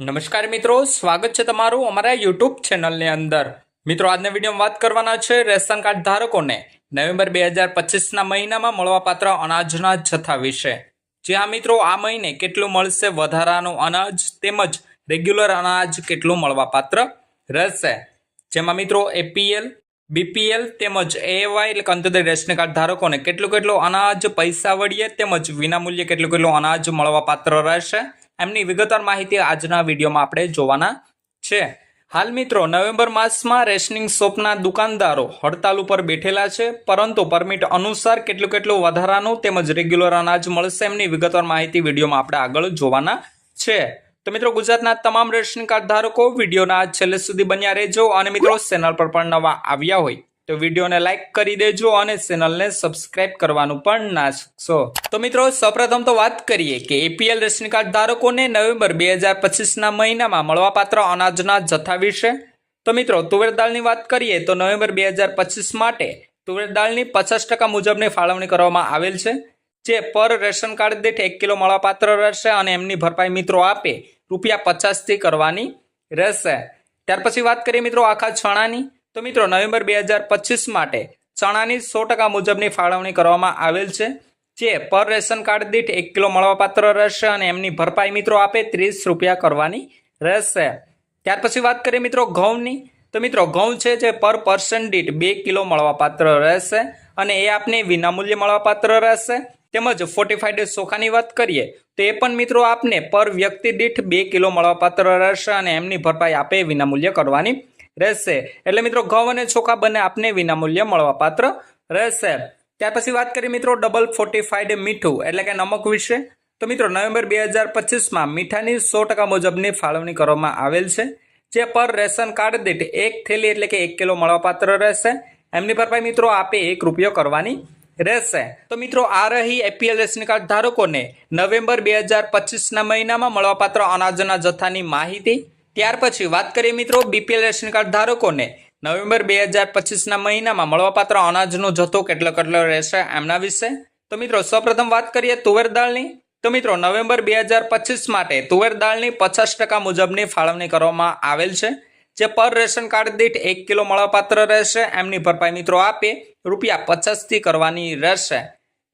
નમસ્કાર મિત્રો, સ્વાગત છે તમારું અમારા યુટ્યુબ ચેનલની અંદર. મિત્રો, આજના વિડીયોમાં વાત કરવાના છે રેશન કાર્ડ ધારકોને નવેમ્બર બે હજાર પચીસના મહિનામાં મળવાપાત્ર અનાજના જથ્થા વિશે. જે આ મિત્રો, આ મહિને કેટલું મળશે વધારાનું અનાજ તેમજ રેગ્યુલર અનાજ કેટલું મળવાપાત્ર રહેશે? જેમાં મિત્રો એપીએલ બીપીએલ તેમજ એવાય એટલે અંત્યોદય રેશન કાર્ડ ધારકોને કેટલું કેટલું અનાજ, પૈસા વળીએ તેમજ વિનામૂલ્યે કેટલું કેટલું અનાજ મળવાપાત્ર રહેશે? એમની વિગતવાર માહિતી આજના વિડીયોમાં આપણે જોવાના છે. હાલ મિત્રો, નવેમ્બર માસમાં રેશનિંગ શોપના દુકાનદારો હડતાલ ઉપર બેઠેલા છે, પરંતુ પરમિટ અનુસાર કેટલું કેટલું વધારાનું તેમજ રેગ્યુલર અનાજ મળશે એમની વિગતવાર માહિતી વિડીયોમાં આપણે આગળ જોવાના છે. તો મિત્રો, ગુજરાતના તમામ રેશન કાર્ડ ધારકો વિડીયોના છેલ્લે સુધી બન્યા રહેજો અને મિત્રો, ચેનલ પર પણ નવા આવ્યા હોય તો વિડીયોને લાઇક કરી દેજો અને ચેનલને સબસ્ક્રાઇબ કરવાનું પણ ના ચૂકશો તો મિત્રો, સૌપ્રથમ તો વાત કરીએ કે એપીએલ રેશન કાર્ડ ધારકોને નવેમ્બર બે હજાર પચીસના મહિનામાં મળવાપાત્ર અનાજના જથ્થા વિશે. તો મિત્રો, તુવેર દાળની વાત કરીએ તો નવેમ્બર બે હજાર પચીસ માટે તુવેર દાળની પચાસ ટકા મુજબની ફાળવણી કરવામાં આવેલ છે, જે પર રેશન કાર્ડ દીઠ એક કિલો મળવાપાત્ર રહેશે અને એમની ભરપાઈ મિત્રો આપે રૂપિયા પચાસથી કરવાની રહેશે. ત્યાર પછી વાત કરીએ મિત્રો આખા ચણાની તો મિત્રો, નવેમ્બર બે હજાર પચીસ માટે ચણાની સો ટકા મુજબની ફાળવણી કરવામાં આવેલ છે, જે પર રેશન કાર્ડ દીઠ એક કિલો મળવાપાત્ર રહેશે અને એમની ભરપાઈ મિત્રો આપે ત્રીસ રૂપિયા કરવાની રહેશે. ત્યાર પછી વાત કરીએ મિત્રો ઘઉંની. તો મિત્રો, ઘઉં છે જે પર પર્સન દીઠ બે કિલો મળવાપાત્ર રહેશે અને એ આપને વિનામૂલ્યે મળવાપાત્ર રહેશે. તેમજ ફોર્ટીફાઈડ ડેઝ ચોખાની વાત કરીએ, તો એ પણ મિત્રો આપને પર વ્યક્તિ દીઠ બે કિલો મળવાપાત્ર રહેશે અને એમની ભરપાઈ આપે વિનામૂલ્ય કરવાની રહેશે. એટલે મિત્રો, ઘઉં અને ચોખા બંને આપને વિનામૂલ્ય મળવાપાત્ર રહેશે. ત્યાર પછી વાત કરીએ મિત્રો ડબલ ફોર્ટીફાઈડ મીઠું, એટલે કે નમક વિશે. તો મિત્રો, નવેમ્બર બે હજાર પચીસમાં મીઠાની સો ટકા મુજબની ફાળવણી કરવામાં આવેલ છે, જે પર રેશન કાર્ડ દીઠ એક થેલી એટલે કે એક કિલો મળવાપાત્ર રહેશે. એમની ભરપાઈ મિત્રો આપે એક રૂપિયો કરવાની રહેશે. તો મિત્રો, આ રહી એપીએલ રેશન કાર્ડ ધારકોને નવેમ્બર બે હજાર પચીસના મહિનામાં મળવાપાત્ર અનાજના જથ્થાની માહિતી. ત્યાર પછી વાત કરીએ મિત્રો બીપીએલ રેશન કાર્ડ ધારકોને. નવેમ્બર બે હજાર પચીસના મહિનામાં મળવાપાત્ર અનાજનો જથ્થો કેટલો કેટલો રહેશે એમના વિશે? તો મિત્રો, સૌપ્રથમ વાત કરીએ તુવેર દાળની. તો મિત્રો, નવેમ્બર બે હજાર પચીસ માટે તુવેર દાળની પચાસ ટકા મુજબની ફાળવણી કરવામાં આવેલ છે, જે પર રેશન કાર્ડ દીઠ એક કિલો મળવાપાત્ર રહેશે. એમની ભરપાઈ મિત્રો આપે રૂપિયા પચાસથી કરવાની રહેશે.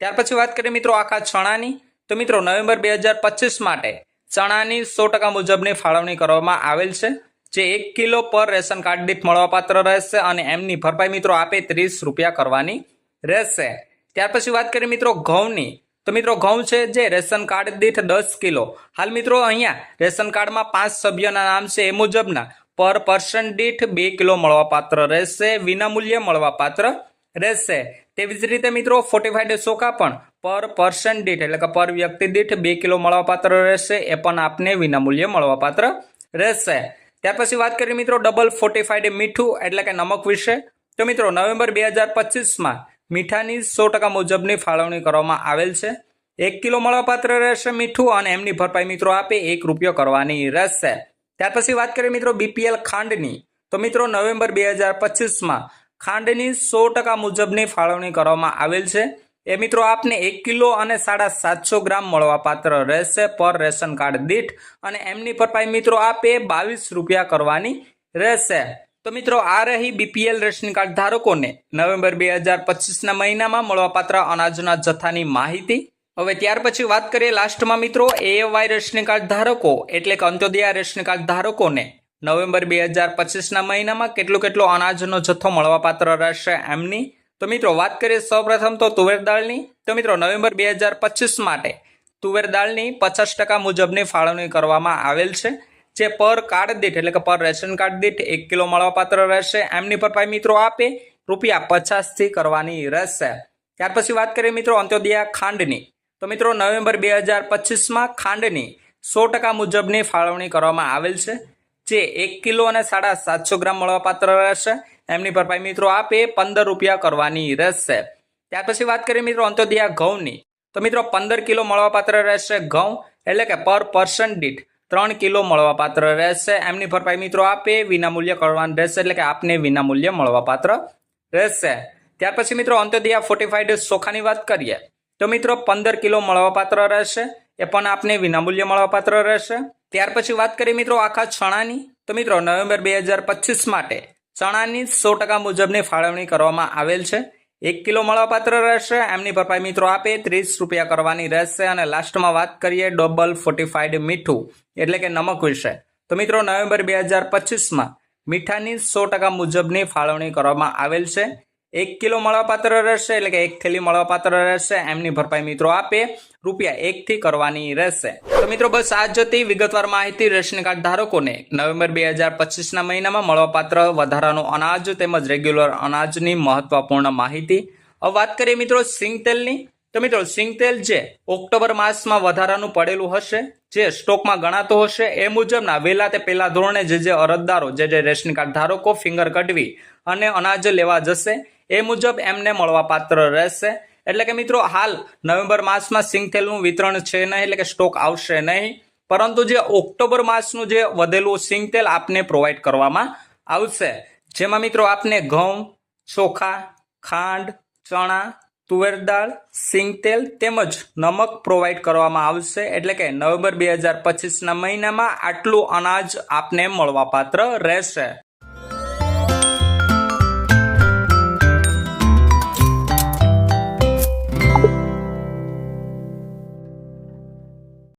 ત્યાર પછી વાત કરીએ મિત્રો આખા ચણાની તો મિત્રો, નવેમ્બર બે હજાર પચીસ માટે ચણાની સો ટકા મુજબની ફાળવણી કરવામાં આવેલ છે, જે એક કિલો પર રેશન કાર્ડ દીઠ મળવાપાત્ર રહેશે અને એમની ભરપાઈ મિત્રો આપે ત્રીસ રૂપિયા કરવાની રહેશે. ત્યાર પછી વાત કરીએ મિત્રો ઘઉંની. તો મિત્રો ઘઉં છે જે રેશન કાર્ડ દીઠ દસ કિલો. હાલ મિત્રો અહીંયા રેશન કાર્ડમાં પાંચ સભ્યોના નામ છે, એ મુજબના પર પર્સન દીઠ બે કિલો મળવાપાત્ર રહેશે વિનામૂલ્યે મળવાપાત્ર રહેશે. તેવી જ રીતે મિત્રો ફોર્ટીફાઇડ સોકા પણ પર પર્સન દીઠ એટલે કે પર વ્યક્તિ દીઠ બે કિલો મળવાપાત્ર રહેશે, એ પણ આપને વિનામૂલ્યે મળવાપાત્ર રહેશે. ત્યાર પછી વાત કરીએ મિત્રો ડબલ ફોર્ટીફાઈડ મીઠું એટલે કે નમક વિશે. તો મિત્રો, નવેમ્બર બે હજાર પચીસમાં મીઠાની સો ટકા મુજબની ફાળવણી કરવામાં આવેલ છે. એક કિલો મળવાપાત્ર રહેશે મીઠું અને એમની ભરપાઈ મિત્રો આપે એક રૂપિયો કરવાની રહેશે. ત્યાર પછી વાત કરીએ મિત્રો બીપીએલ ખાંડની. તો મિત્રો, નવેમ્બર બે હજાર પચીસમાં ખાંડની સો ટકા મુજબની ફાળવણી કરવામાં આવેલ છે. એ મિત્રો, આપને એક કિલો અને સાડા સાતસો ગ્રામ મળવાપાત્ર રહેશે પર રેશન કાર્ડ દીઠ અને એમની ભરપાઈ મિત્રો આપે બાવીસ રૂપિયા કરવાની રહેશે. તો મિત્રો, આ રહી બીપીએલ રેશન કાર્ડ ધારકોને નવેમ્બર બે હજાર પચીસના મહિનામાં મળવાપાત્ર અનાજના જથ્થાની માહિતી. હવે ત્યાર પછી વાત કરીએ લાસ્ટમાં મિત્રો એએવાય રેશન કાર્ડ ધારકો, એટલે કે અંત્યોદય રેશન કાર્ડ ધારકોને નવેમ્બર બે હજાર પચીસના મહિનામાં કેટલો કેટલો અનાજનો જથ્થો મળવાપાત્ર રહેશે એમની તો મિત્રો, વાત કરીએ સૌપ્રથમ તો તુવેર દાળની. તો મિત્રો, નવેમ્બર બે હજાર પચીસ માટે તુવેર દાળની પચાસ ટકા મુજબની ફાળવણી કરવામાં આવેલ છે, જે પર કાર્ડ દીઠ, એટલે કે પર રેશન કાર્ડ દીઠ એક કિલો મળવાપાત્ર રહેશે. એમની ભરપાઈ મિત્રો આપે, રૂપિયા પચાસથી કરવાની રહેશે. ત્યાર પછી વાત કરીએ મિત્રો અંત્યોદય ખાંડની. તો મિત્રો, નવેમ્બર બે હજાર પચીસમાં ખાંડની સો ટકા મુજબની ફાળવણી કરવામાં આવેલ છે, જે એક કિલો અને સાડા સાતસો ગ્રામ મળવાપાત્ર રહેશે. એમની ભરપાઈ મિત્રો આપે પંદર રૂપિયા કરવાની રહેશે ત્યાર પછી વાત કરીએ મિત્રો અંતોદિયા ઘઉંની. તો મિત્રો પંદર કિલો મળવાપાત્ર રહેશે ઘઉં, એટલે કે પર પર્સન દીઠ ત્રણ કિલો મળવાપાત્ર રહેશે. એમની ભરપાઈ મિત્રો આપે વિનામૂલ્ય કરવાનું રહેશે, એટલે કે આપને વિનામૂલ્ય મળવાપાત્ર રહેશે. ત્યાર પછી મિત્રો અંતોદિયા ફોર્ટીફાઈડ ચોખાની વાત કરીએ. તો મિત્રો પંદર કિલો મળવાપાત્ર રહેશે, એ પણ આપને વિનામૂલ્ય મળવાપાત્ર રહેશે. ત્યાર પછી વાત કરીએ મિત્રો આખા છણાની. તો મિત્રો નવેમ્બર બે હજાર પચીસ માટે ચણાની સો ટકા મુજબની ફાળવણી કરવામાં આવેલ છે. એક કિલો મળવાપાત્ર રહેશે. એમની ભરપાઈ મિત્રો આપે. ત્રીસ રૂપિયા કરવાની રહેશે અને લાસ્ટમાં વાત કરીએ ડબલ ફોર્ટિફાઈડ મીઠું, એટલે કે નમક વિશે. તો મિત્રો, નવેમ્બર બે હજાર પચીસમાં મીઠાની સો ટકા મુજબની ફાળવણી કરવામાં આવેલ છે. એક કિલો મળવાપાત્ર રહેશે એટલે કે એક થેલી મળવાપાત્ર રહેશે. એમની ભરપાઈ મિત્રો આપે. રૂપિયા એકથી કરવાની રહેશે. તો મિત્રો બસ આ જતી વિગતવાર માહિતી રેશન કાર્ડ ધારકોને. નવેમ્બર બે હજાર પચીસના મહિનામાં મળવાપાત્ર વધારાનું અનાજ તેમજ રેગ્યુલર અનાજની મહત્વપૂર્ણ માહિતી. હવે વાત કરીએ મિત્રો સિંગ તેલની તો મિત્રો સિંગ તેલ જે ઓક્ટોબર માસમાં વધારાનું પડેલું હશે, જે સ્ટોકમાં ગણાતો હશે, એ મુજબના વહેલા તે પહેલા ધોરણે જે જે અરજદારો, જે જે રેશન કાર્ડ ધારકો ફિંગર કઢવી અને અનાજ લેવા જશે એ મુજબ એમને મળવાપાત્ર રહેશે. એટલે કે મિત્રો, હાલ નવેમ્બર માસમાં સિંગતેલનું વિતરણ છે નહીં, એટલે કે સ્ટોક આવશે નહીં. પરંતુ જે ઓક્ટોબર માસનું જે વધેલું સિંગતેલ આપને પ્રોવાઈડ કરવામાં આવશે. જેમાં મિત્રો આપને ઘઉં, ચોખા, ખાંડ, ચણા, તુવેર દાળ સિંગતેલ તેમજ નમક પ્રોવાઈડ કરવામાં આવશે. એટલે કે નવેમ્બર બે હજાર પચીસના મહિનામાં આટલું અનાજ આપને મળવાપાત્ર રહેશે.